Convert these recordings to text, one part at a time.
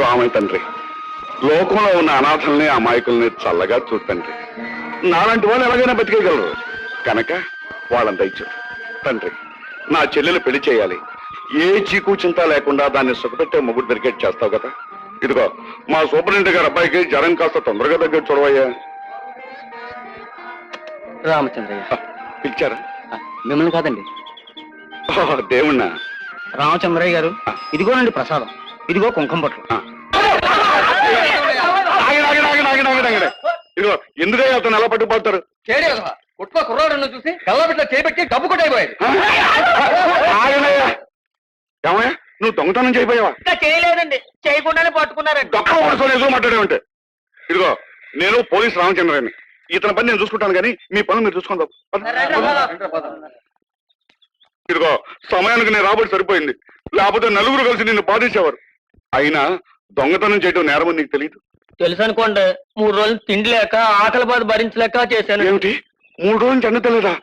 రామయ్య తండ్రి. లోకంలో ఉన్న అనాథల్ని అమాయకుల్ని చల్లగా చూడు తండ్రి. నాలాంటి వాళ్ళు ఎలాగైనా బతికేయగలరు. కనుక వాళ్ళని దయచు తండ్రి నా చెల్లెలు పెళ్ళి చేయాలి. ఏ చీకు చింత లేకుండా దాన్ని సుఖపెట్టే మొగుడు దొరికేట్ చేస్తావు కదా? ఇదిగో మా సూపరింటెండెంట్ గారి అబ్బాయికి జ్వరం కాస్త తొందరగా దగ్గర చూడవయ్యా. రామచంద్రయ్య. పిలిచారా? మిమ్మల్ని కాదండి. దేవుణ్ణా? రామచంద్రయ్య గారు ఇదిగోనండి ప్రసాదం. ఇదిగో కుంకుమ బొట్లు. ఆ. ఆగండి, ఆగండి, ఆగండి, ఆగండి, ఆగండి, ఆగండి. ఇదిగో ఎందుకే అతను ఎలా పట్టుకుపోతారు చేడి కుట్ల కుర్రాడు చూసి కళ్ళబిట్ల చేపెట్టి డబ్బు కొట్టయిపోయాడు ఏమయ్యా? నువ్వు దొంగతనం చేయబోయావా? చేయలేదండి. చేయకుండానే పట్టుకున్నారండి. దొక్క మాట్లాడేవంటే? ఇదిగో నేను పోలీస్ రామచంద్రని ఇతని పని నేను చూసుకుంటాను కానీ మీ పనులు మీరు. పద. ఇదిగో సమయానికి నేను రాబడి సరిపోయింది. లేకపోతే నలుగురు కలిసి నిన్ను బాధించేవారు. అయినా దొంగతనం చేయడం నేరమని నీకు తెలియదు. తెలుసు అనుకోండి మూడు రోజులు తిండి లేక ఆకలి బాధ భరించలేక చేశాను. ఏమిటి? మూడు రోజులు నుంచి అన్న తెలియదా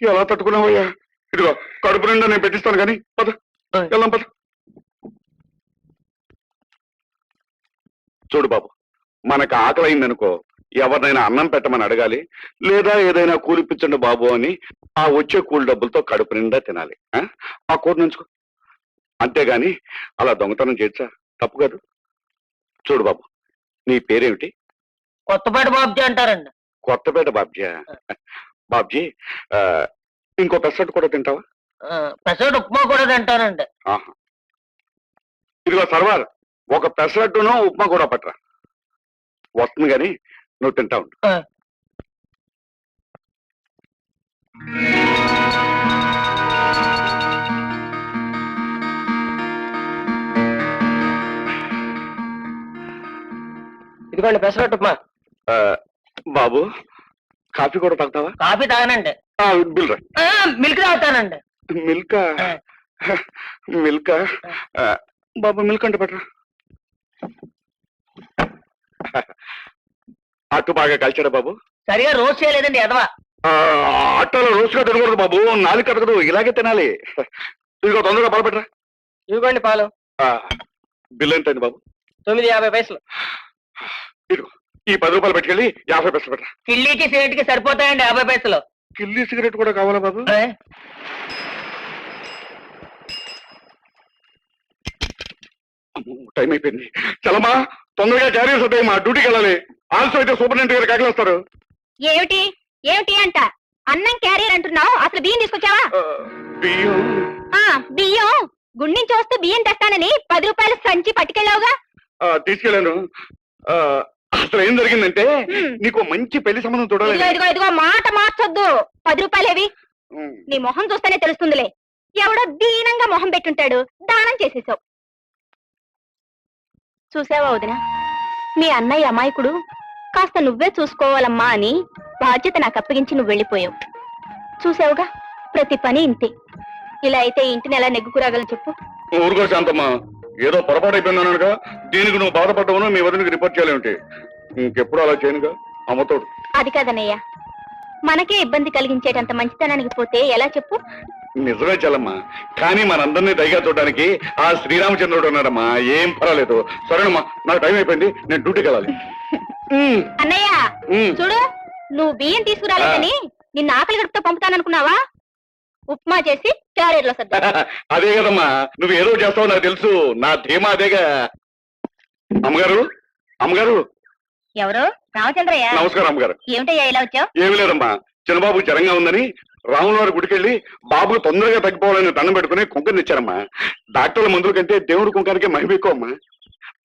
ఎలా తట్టుకున్నావయ్యా? ఇదిగో కడుపు నిండా నేను పెట్టిస్తాను కానీ పద. వెళ్దాం పద. చూడు బాబు మనకు ఆకలి అయిందనుకో ఎవరినైనా అన్నం పెట్టమని అడగాలి లేదా ఏదైనా కూలిపించండి బాబు అని ఆ వచ్చే కూలి డబ్బులతో కడుపు నిండా తినాలి. ఆ? ఆ కూర నుంచుకో. అంతేగాని అలా దొంగతనం చేయొచ్చా తప్పు కాదు. చూడు బాబు నీ పేరేమిటి? కొత్తపేట బాబ్జీ అంటారండి. కొత్తపేట బాబ్జీ? బాబ్జీ ఇంకో పెసరట్టు కూడా తింటావా? పెసరట్ ఉప్మా కూడా తింటానండి. ఇదిగో సర్వార్ ఒక పెసరట్టును ఉప్మా కూడా పట్టరా. వస్తుంది కానీ నువ్వు తింటా ఉండు. ఇదిగోండి పెసరట్ ఉప్మా. ఆ, బాబు కాఫీ కూడా తాగుతావా? కాఫీ తాగనండి. బిల్ రా మిల్క్ తాగుతానండి. మిల్క్. మిల్క్? బాబు మిల్క్ అంటే పట్టరా? అట్టు బాగా కలిచాడా బాబు? సరిగా రోజు చేయలేదండి ఎదవా. ఆ, అట్టలో రోజుగా తినకూడదు బాబు నాలుగు కట్టకదు ఇలాగే తినాలి. ఇదిగో తొందరగా పాలు పెట్టరా? ఇదిగోండి పాలు. బిల్ ఎంతైంది బాబు? తొమ్మిది యాభై పైసలు. ఇదిగో ఈ పది రూపాయలు పెట్టుకెళ్ళి యాభై పైసలు పెట్టరా? కిల్లీకి సిగరెట్కి సరిపోతాయండి యాభై పైసలు. కిల్లీ సిగరెట్ కూడా కావాలా బాబు? ఏ? అమ్మో, టైం అయిపోయింది. చలమా తొందరగా క్యారియర్స్ వద్దాయి మా డ్యూటీకి వెళ్ళాలి. ఆల్సో అయితే సూపరింటెండెంట్ గారు కాకలేస్తారు ఏమిటి? ఏమిటి అంట? అన్నం క్యారియర్ అంటున్నావు? అసలు బియ్యం తీసుకొచ్చావా? ఆ, బియ్యం. ఆ బియ్యం. గుండించి వస్తూ బియ్యం తెస్తానని పది రూపాయలు సంచి పట్టుకెళ్ళావుగా. ఆ, తీసుకెళ్ళాను. ఆ, అసలు ఏం జరిగిందంటే. నీకు మంచి పెళ్ళి సంబంధం చూడాలి ఇదిగో ఇదిగో మాట మార్చొద్దు. పది రూపాయలేవి? నీ మొహం చూస్తేనే తెలుస్తుందిలే. ఎవడో దీనంగా మొహం పెట్టుంటాడు. దానం చేసేసావు. చూసావా వదిన? మీ అన్నయ్య అమాయకుడు. కాస్త నువ్వే చూసుకోవాలమ్మా అని బాధ్యత నాకు అప్పగించి నువ్వు వెళ్ళిపోయావు. చూసావుగా? ప్రతి పని ఇంతే. ఇలా అయితే ఇంటిని ఎలా నెగ్గుకురాగలను చెప్పు? ఊరుకో శాంతమ్మా. ఏదో పొరపాటు అయిపోయినానుగా దీనికి నువ్వు బాధపడ్డావును మీ వదినకి రిపోర్ట్ చేయాలేమిటి? ఇంకెప్పుడు అలా చేయనుగా? అమ్మతోడు. అది కాదన్నయ్య. మనకే ఇబ్బంది కలిగించేటంత మంచితనానికి పోతే ఎలా చెప్పు? నిజమే చల్లమ్మా. కానీ మనందరినీ దయగా చూడడానికి ఆ శ్రీరామచంద్రుడు ఉన్నాడమ్మా. ఏం పర్వాలేదు. సరేనమ్మా నాకు టైం అయిపోయింది. నేను డ్యూటీకి వెళ్ళాలి అన్నయ్య. చూడు నువ్వు బియ్యం తీసుకురాలేదని నిన్న ఆకలి గడుపుతో పంపుతాననుకున్నావా? ఉప్మా చేసి క్యారియర్లో సర్దా అదే కదమ్మా నువ్వు ఏదో చేస్తావు నాకు తెలుసు. నా ధీమా అదేగా. అమ్మగారు అమ్మగారు. ఎవరు? రామచంద్రయ్య? నమస్కారం అమ్మగారు. ఏమిటయ్యా ఇలా వచ్చావు? ఏమి లేదమ్మా. చిన్నబాబు జ్వరంగా ఉందని రాముల వారి గుడికెళ్ళి బాబుకు తొందరగా తగ్గిపోవాలని దండం పెట్టుకుని కుంకుని ఇచ్చారమ్మా. డాక్టర్ల మందుల కంటే దేవుడి కుంకానికే మహిమ ఎక్కువ అమ్మా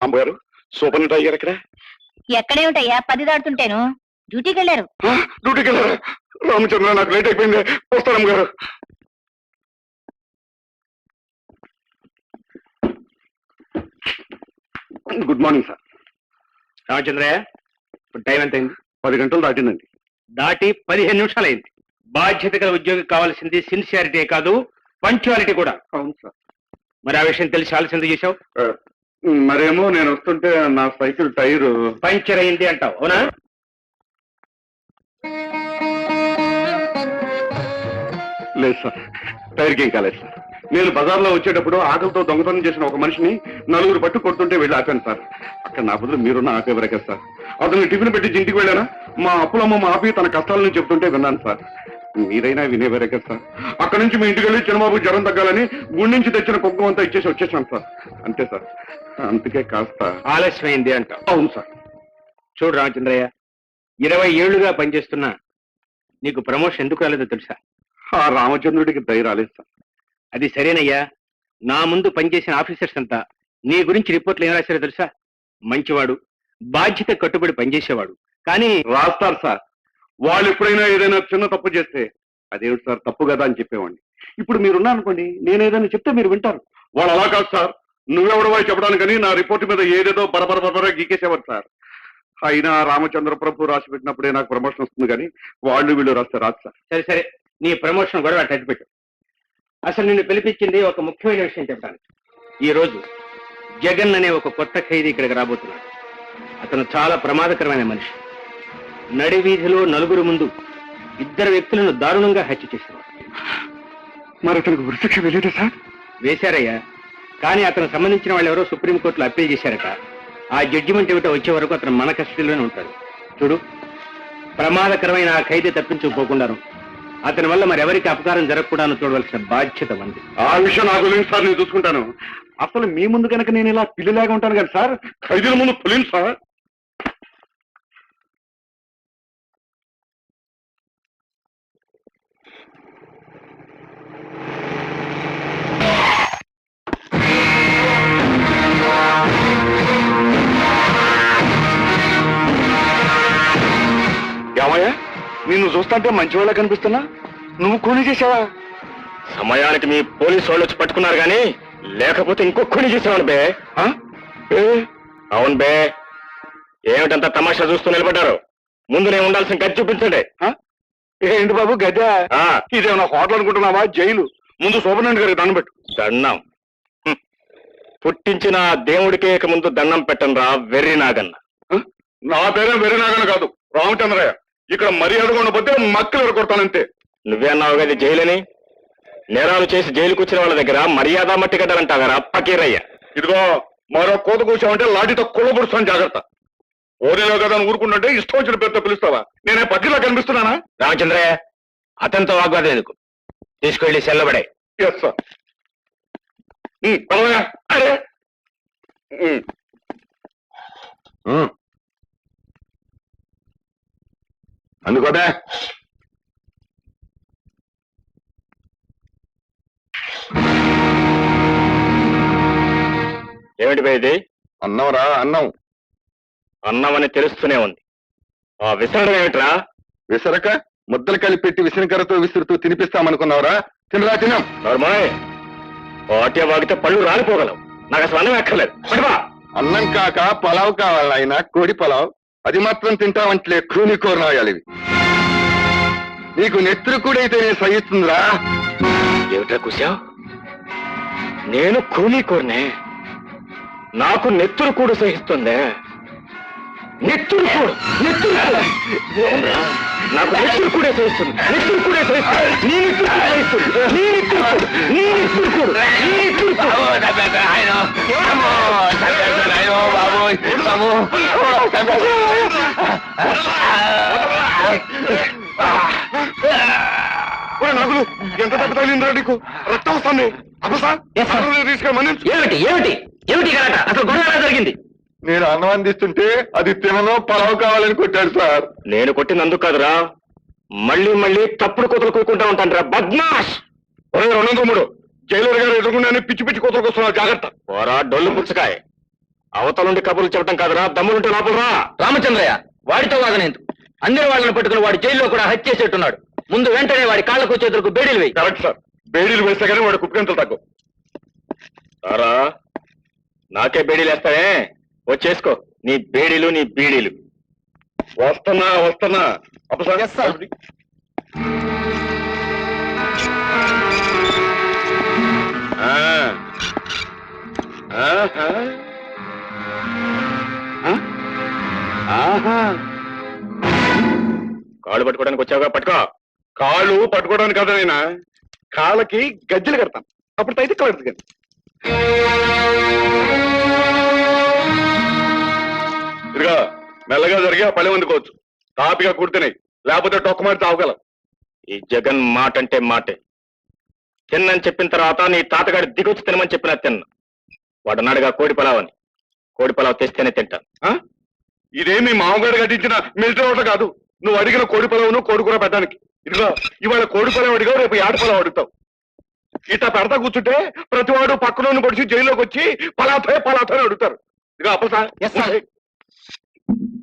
అమ్మగారు సూపర్ అయ్యారు అక్కడ ఎక్కడేమిటయ్యా పది దాడుతుంటేను డ్యూటీకి వెళ్ళారు. డ్యూటీకి వెళ్ళారా? రామచంద్ర నాకు లేట్ అయిపోయింది. వస్తాను అమ్మగారు. Good morning sir. రామచంద్రయ్య ఇప్పుడు టైం ఎంత అయింది పది గంటలు దాటిందండి. దాటి పదిహేను నిమిషాలు అయింది బాధ్యత గల ఉద్యోగి కావాల్సింది సిన్సియారిటీ కాదు పంక్చువాలిటీ కూడా. అవును సార్. మరి ఆ విషయం తెలిసి ఎందుకు చేశావు? మరేమో నేను వస్తుంటే నా సైకిల్ టైరు పంక్చర్ అయింది అంటావు అవునా? లేదు సార్. టైర్కి ఏం కాలేదు సార్. నేను బజార్లో వచ్చేటప్పుడు ఆకలితో దొంగతనం చేసిన ఒక మనిషిని నలుగురు పట్టు కొడుతుంటే వెళ్ళి ఆపాను సార్. అక్కడ నా బదులు మీరున్న ఆపేవరే కదా సార్. అతను టిఫిన్ పెట్టి ఇంటికి వెళ్ళానా? మా అప్పులమ్మ మా ఆపి తన కష్టాలను చెప్తుంటే విన్నాను సార్. మీరైనా వినేవారే కదా సార్. అక్కడ నుంచి మీ ఇంటికి వెళ్ళి చిన్నబాబు జ్వరం తగ్గాలని గుండె నుంచి తెచ్చిన కుక్కం అంతా ఇచ్చేసి వచ్చేసాను సార్. అంతే సార్. అందుకే కాస్త ఆలస్యమైంది అంట అవును సార్. చూడు రామచంద్రయ్య ఇరవై ఏళ్ళుగా పనిచేస్తున్నా నీకు ప్రమోషన్ ఎందుకు రాలేదో తెలుసా? ఆ రామచంద్రుడికి దయ రాలేదు సార్. అది సరేనయ్యా. నా ముందు పనిచేసిన ఆఫీసర్స్ అంతా నీ గురించి రిపోర్ట్లు ఏం రాశారో తెలుసా? మంచివాడు బాధ్యత కట్టుబడి పనిచేసేవాడు. కానీ రాస్తారు సార్. వాళ్ళు ఎప్పుడైనా ఏదైనా చిన్న తప్పు చేస్తే అదేమిటి సార్ తప్పు కదా అని చెప్పేవాడిని. ఇప్పుడు మీరున్నా అనుకోండి నేను ఏదైనా చెప్తే మీరు వింటారు. వాళ్ళు అలా కాదు సార్. నువ్వెవడవా చెప్పడానికని నా రిపోర్ట్ మీద ఏదేదో బరబర బరబర గీకేసేవారు సార్. అయినా రామచంద్ర ప్రభు రాసి పెట్టినప్పుడే నాకు ప్రమోషన్ వస్తుంది కానీ వాళ్ళు వీళ్ళు రాస్తే రాదు సార్. సరే సరే. నీ ప్రమోషన్ గొడవ అట్టు పెట్టు. అసలు నిన్ను పిలిపించింది ఒక ముఖ్యమైన విషయం చెప్పడానికి. ఈ రోజు జగన్ అనే ఒక కొత్త ఖైదీ ఇక్కడికి రాబోతున్నాడు. అతను చాలా ప్రమాదకరమైన మనిషి. నడి వీధిలో నలుగురు ముందు ఇద్దరు వ్యక్తులను దారుణంగా హత్య చేసేవాడు మరి అతనికి ఉరిశిక్ష వెళ్ళేదే సార్? వేశారయ్యా. కానీ అతను సంబంధించిన వాళ్ళు ఎవరో సుప్రీంకోర్టులో అప్పీల్ చేశారట. ఆ జడ్జిమెంట్ ఏమిటో వచ్చే వరకు అతను మన కస్టడీలోనే ఉంటాడు. చూడు ప్రమాదకరమైన ఆ ఖైదీ తప్పించుకోకుండాను అతని వల్ల మరి ఎవరికి అపకారం జరగకూడాను చూడవలసిన బాధ్యత ఉంది. ఆ విషయం నాకు తెలియదు సార్ నేను చూసుకుంటాను. అసలు మీ ముందు కనుక నేను ఇలా పిల్లిలాగా ఉంటాను కదా సార్ ఖైదీల ముందు పులిని సార్. చూస్తుంటే మంచివాళ్ళ కనిపిస్తున్నా? నువ్వు కూని చేసావా? సమయానికి మీ పోలీసు వాళ్ళు వచ్చి పట్టుకున్నారు కానీ లేకపోతే ఇంకొకని చేసేవాడు బే. ఆ? ఏ? అవును బే. ఏమిటంత తమాషా చూస్తూ నిలబడ్డారు? ముందు నేను ఉండాల్సిన గది చూపించండి. ఆ? ఏంటి బాబు గద్ద ఆ, ఇదేమన్నా హోటల్ అనుకుంటున్నావా? జైలు. ముందు శోభనాయుడు గారికి దండం పెట్టు. దండం? హ్మ్. పుట్టించిన ఆ దేవుడికే ఇక ముందు దండం పెట్టను రా వెర్రి నాగన్న? నా పేరే వెరినాగన కాదు రామచంద్రయ్య. ఇక్కడ మర్యాదగా ఉండకపోతే మక్కలు ఎరగొడతానంతే నువ్వే అన్నావు కదా జైలని? నేరాలు చేసి జైలుకు వచ్చిన వాళ్ళ దగ్గర మర్యాద మట్టి గడ్డలంటావారా పకీరయ్య ఇదిగో మరో కోత కూర్చోమంటే లాఠీతో కుళ్ళబుడుస్తాను జాగ్రత్త. ఓరిలో కదా అని ఊరుకుంటుంటే ఇష్టం వచ్చిన పేరుతో పిలుస్తావా? నేనే పక్కలా కనిపిస్తున్నానా? రామచంద్రయ్య అతనితో వాగ్వాదం ఎందుకు? తీసుకెళ్ళి సెల్లబడే. ఎస్ సార్ పర్వాలే. అరే. ఉమ్. అందుకోదే ఏమిటి ఇది? అన్నంరా అన్నం అన్నం. అని తెలుస్తూనే ఉంది. ఆ విసరడం ఏమిట్రా? విసరక? ముద్దలు కలిపి పెట్టి విసనకరతో విసురుతూ తినిపిస్తామనుకున్నావురా? తినరా తినం. నర్మాయ్ పాట్య వాగితే పళ్ళు రాలిపోగలవు. నాకు అసలు అన్నం ఎక్కర్లేదు. అన్నం కాక పలావ్ కావాలి ఆయన కోడి పలావ్. అది మాత్రం తింటావంటే కూని కోరనాయాలి ఇవి. నీకు నెత్తురు కూడా అయితే నేను సహిస్తుందిరా. ఏమిట్రా కూసావు నేను కూలీ కోరినే నాకు నెత్తురు కూడు సహిస్తుందే? నెత్తురు కూడు నెత్తురు కూడు. నాకు నెత్తురు కూడే సహిస్తుంది నెత్తురు కూడే సహిస్తుంది నీ నెత్తురు కూడు నీ నెత్తురు నీ నెత్తురు కూడు. నీ నెత్తురు కూడు. నాగులు ఎంత దెబ్బ తగిలిందిరా నీకు? రక్తం వస్తుంది అబ్బసా తీసుకెళ్ళమని ఏమిటి ఏమిటి? ఏమిటి గలాట అసలు గొడవ ఎలా జరిగింది? నేను అన్నం అందిస్తుంటే అది తిననో పలావ్ కావాలని కొట్టాడు సార్. నేను కొట్టినందుకు కాదురా. మళ్ళీ మళ్ళీ తప్పుడు కూతలు కూకుంటా ఉంటాను రా బద్మాష్! ఒరే రెండు తమ్ముడు జైలర్ గారు ఎదుర్కొన్నాను పిచ్చి పిచ్చి కూతురు వస్తున్నారు జాగ్రత్త. పోరా డొల్లు పుచ్చకాయ. అవతల నుండి కబుర్లు చెప్పడం కాదురా. దమ్ములుంటే లోపల రా. రామచంద్రయ్య వాడితో వాదనేందు అందరి వాళ్ళని పట్టుకుని వాడి జైల్లో కూడా హత్య చేసేట్టున్నాడు. ముందు వెంటనే వాడి కాళ్ళకు చేతులకు బేడీలు వేయి. Correct sir. బేడీలు వేస్తే కానీ వాడు కుప్పంతలు తగ్గు సారా నాకే బేడీలు వేస్తావే వచ్చేసుకో నీ బేడీలు నీ బీడీలు. వస్తున్నా వస్తున్నా? ఆహా. కాళ్ళు పట్టుకోవడానికి వచ్చావుగా పట్టుకో. కాళ్ళు పట్టుకోవడానికి కదా నేను కాళ్ళకి గజ్జలు కడతాను అప్పుడు అయితే కానీ ఇదిగా మెల్లగా జరిగి పని అందుకోవచ్చు తాపిగా కుడితేనాయి లేకపోతే టొక్కమారి తాగలం ఈ జగన్ మాట అంటే మాటే. తిన్నని చెప్పిన తర్వాత నీ తాతగాడి దిగొచ్చి తినమని చెప్పినా తిన్నా. వాడు అన్నాడుగా కోడి పలావ్ అని. కోడి పలావ్ తెస్తేనే తింటాను. ఆ? ఇదేమి మామగారు కట్టించిన మిలిటరీ హోటల్ కాదు. నువ్వు అడిగిన కోడి పొలవును కోడి కూర పెట్టడానికి. ఇదిగో ఇవాళ కోడి పొలం అడిగావు రేపు యాడ పొలం అడుగుతావు? ఇట్లా పెడతా కూర్చుంటే ప్రతివాడు పక్కన పొడిచి జైల్లోకి వచ్చి పలాథే పలాథే అడుగుతారు. ఇదిగో అప్పసా Thank you.